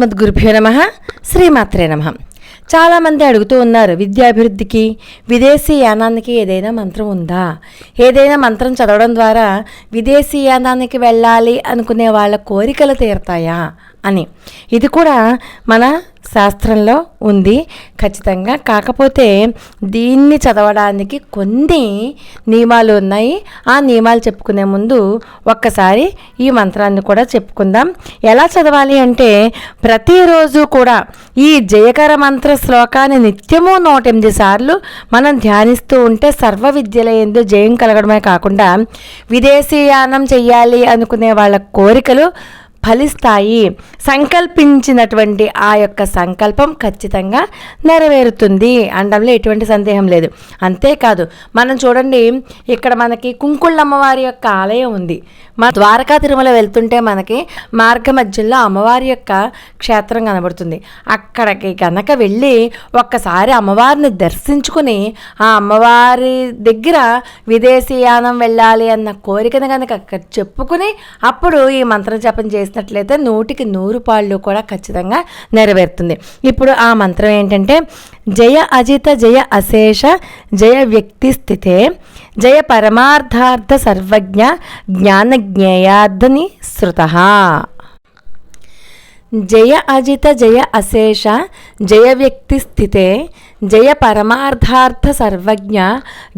అస్మద్గురుభ్యో నమ. శ్రీమాత్రే నమ. చాలామంది అడుగుతూ ఉన్నారు విద్యాభివృద్ధికి విదేశీ యానానికి ఏదైనా మంత్రం ఉందా? ఏదైనా మంత్రం చదవడం ద్వారా విదేశీ యానానికి వెళ్ళాలి అనుకునే వాళ్ళ కోరికలు తీరుతాయా? అని. ఇది కూడా మన శాస్త్రంలో ఉంది. ఖచ్చితంగా. కాకపోతే దీన్ని చదవడానికి కొన్ని నియమాలు ఉన్నాయి. ఆ నియమాలు చెప్పుకునే ముందు ఒక్కసారి ఈ మంత్రాన్ని కూడా చెప్పుకుందాం. ఎలా చదవాలి అంటే ప్రతిరోజు కూడా ఈ జయకర మంత్ర శ్లోకాన్ని నిత్యము నూట ఎనిమిది సార్లు మనం ధ్యానిస్తూ ఉంటే సర్వ విద్యల ఎందు జయం కలగడమే కాకుండా విదేశీయానం చెయ్యాలి అనుకునే వాళ్ళ కోరికలు ఫలిస్తాయి. సంకల్పించినటువంటి ఆ యొక్క సంకల్పం ఖచ్చితంగా నెరవేరుతుంది. అనడంలో ఎటువంటి సందేహం లేదు. అంతేకాదు మనం చూడండి ఇక్కడ మనకి కుంకుళ్ళ అమ్మవారి యొక్క ఆలయం ఉంది. మన ద్వారకా తిరుమల వెళ్తుంటే మనకి మార్గ మధ్యలో అమ్మవారి యొక్క క్షేత్రం కనబడుతుంది. అక్కడికి కనుక వెళ్ళి ఒక్కసారి అమ్మవారిని దర్శించుకుని ఆ అమ్మవారి దగ్గర విదేశీయానం వెళ్ళాలి అన్న కోరికను కనుక చెప్పుకుని అప్పుడు ఈ మంత్ర జపం చేసినట్లయితే నూటికి నూరు పాళ్ళు కూడా ఖచ్చితంగా నెరవేరుతుంది. ఇప్పుడు ఆ మంత్రం ఏంటంటే జయ అజిత జయ అశేష జయ వ్యక్తి స్థితే జయ పరమార్థార్థ సర్వజ్ఞ జ్ఞాన జ్ఞేయార్థని శృత జయ అజిత జయ అశేష జయ వ్యక్తి స్థితే జయ పరమార్థార్థ సర్వజ్ఞ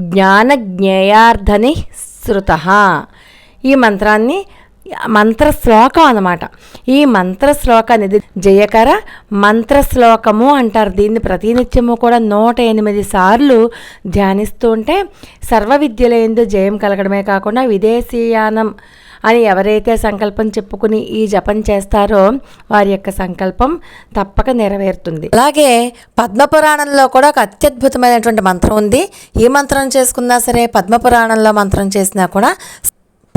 జ్ఞాన జ్ఞేయార్థని శృత ఈ మంత్రాన్ని మంత్ర శ్లోకం అన్నమాట. ఈ మంత్ర శ్లోకం అనేది జయకర మంత్ర శ్లోకము అంటారు. దీన్ని ప్రతినిత్యము కూడా నూట ఎనిమిది సార్లు ధ్యానిస్తూ ఉంటే సర్వ విద్యలందు జయం కలగడమే కాకుండా విదేశీయానం అని ఎవరైతే సంకల్పం చెప్పుకుని ఈ జపం చేస్తారో వారి యొక్క సంకల్పం తప్పక నెరవేరుతుంది. అలాగే పద్మపురాణంలో కూడా ఒక అత్యద్భుతమైనటువంటి మంత్రం ఉంది. ఈ మంత్రం చేసుకున్నా సరే పద్మపురాణంలో మంత్రం చేసినా కూడా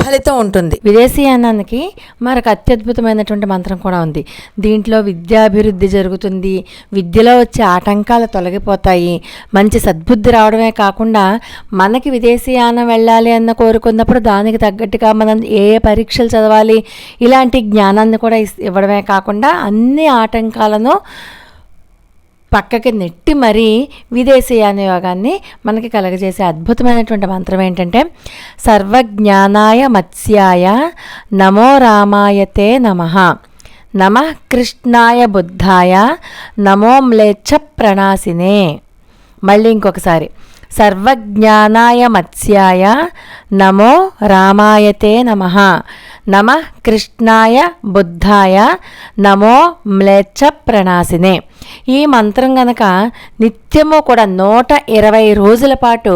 ఫలితం ఉంటుంది. విదేశీయానానికి మరొక అత్యద్భుతమైనటువంటి మంత్రం కూడా ఉంది. దీంట్లో విద్యాభివృద్ధి జరుగుతుంది. విద్యలో వచ్చే ఆటంకాలు తొలగిపోతాయి. మంచి సద్బుద్ధి రావడమే కాకుండా మనకి విదేశీయానం వెళ్ళాలి అన్న కోరుకున్నప్పుడు దానికి తగ్గట్టుగా మనం ఏ ఏ పరీక్షలు చదవాలి ఇలాంటి జ్ఞానాన్ని కూడా ఇస్- ఇవ్వడమే కాకుండా అన్ని ఆటంకాలను పక్కకి నెట్టి మరీ విదేశీయాన యోగాన్ని మనకి కలగజేసే అద్భుతమైనటువంటి మంత్రం ఏంటంటే సర్వజ్ఞానాయ మత్స్యాయ నమో రామాయతే నమ. నమ కృష్ణాయ బుద్ధాయ నమో మ్లేచ్ఛ ప్రణాసినే. మళ్ళీ ఇంకొకసారి సర్వజ్ఞానాయ మత్స్యాయ నమో రామాయతే నమ. నమ కృష్ణాయ బుద్ధాయ నమో మ్లేచ్ఛ ప్రణాసినే. ఈ మంత్రం గనక నిత్యము కూడా నూట ఇరవై రోజుల పాటు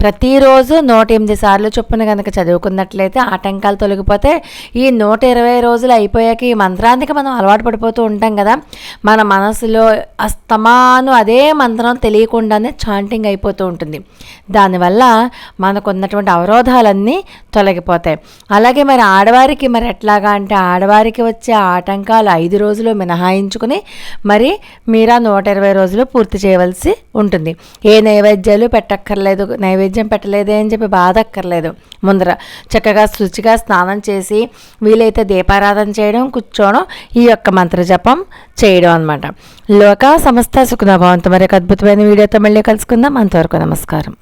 ప్రతిరోజు నూట ఎనిమిది సార్లు చొప్పున కనుక చదువుకున్నట్లయితే ఆటంకాలు తొలగిపోతే ఈ నూట ఇరవై రోజులు అయిపోయాక ఈ మంత్రానికి మనం అలవాటు పడిపోతూ ఉంటాం కదా. మన మనసులో అస్తమాను అదే మంత్రం తెలియకుండానే చాంటింగ్ అయిపోతూ ఉంటుంది. దానివల్ల మనకున్నటువంటి అవరోధాలన్నీ తొలగిపోతాయి. అలాగే మరి ఆడవారికి మరి ఎట్లాగా అంటే ఆడవారికి వచ్చే ఆటంకాలు ఐదు రోజులు మినహాయించుకుని మరి మీరా నూట ఇరవై రోజులు పూర్తి చేయవలసి ఉంటుంది. ఏ నైవేద్యాలు పెట్టక్కర్లేదు. నైవేద్యం పెట్టలేదే అని చెప్పి బాధ అక్కర్లేదు ముందర చక్కగా శుచిగా స్నానం చేసి వీలైతే దీపారాధన చేయడం కూర్చోవడం ఈ యొక్క మంత్రజపం చేయడం అనమాట లోక సమస్త సుఖనభవంతం మరి ఒక అద్భుతమైన వీడియోతో మళ్ళీ కలుసుకుందాం. అంతవరకు నమస్కారం.